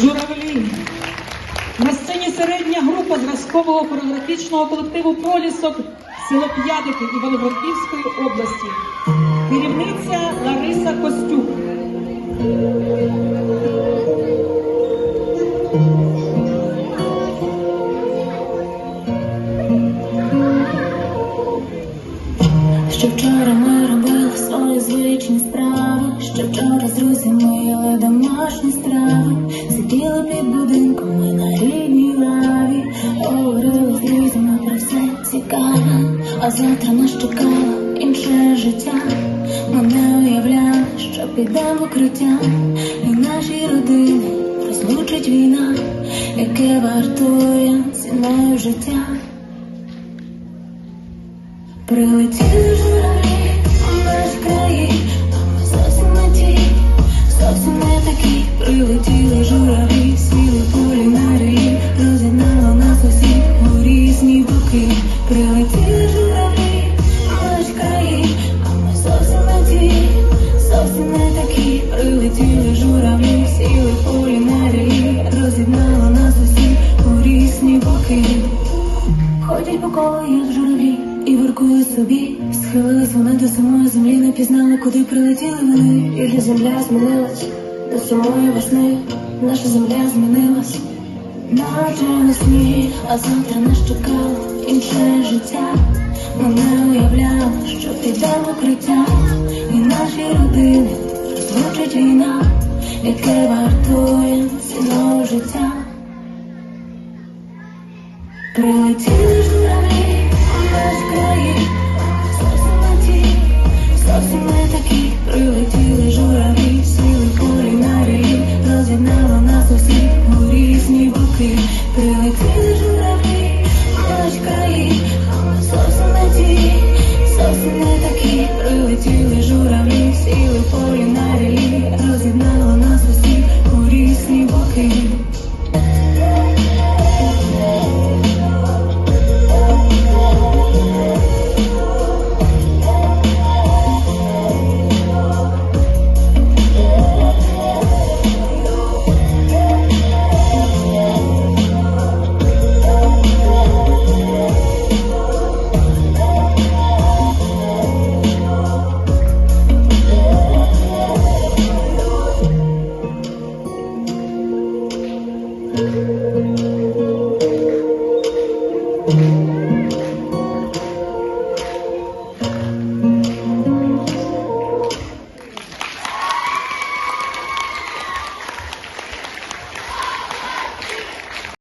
Журавлі. На сцені середня група зразкового хореографічного колективу Пролісок село П'ядики Івано-Франківської області. Керівниця Лариса Костюк. Що вчора ми робили звичні справи, що вчора з їли домашні страви, сиділи під будинком ми на рідній лаві, говорили з друзями про все цікаве, а завтра нас чекало інше життя. Ми не уявляли, що підемо в укриття, і наші родини розлучить війна, яке вартує ціною життя. Прилетіли журавлі наш краї, боки. Прилетіли журавлі краї, а ми зовсім не не такі. Прилетіли журавлі, сіли полі на розігнало нас усіх у боки. Ходять по колу, як журавлі, і воркують собі. До самої землі, не пізнали, куди прилетіли вони. І земля змінилась до самої весни. Наша земля змінилась, наче весні, а завтра нас чекало інше життя. Ми не уявляли, що підемо в укриття, і наші родини розлучить війна, яке вартує ціною життя. Прилетіли журавлі у наш краї, зовсім не ті, зовсім не такі. Прилетіли журавлі, сіли полі на нас усіх у різні Música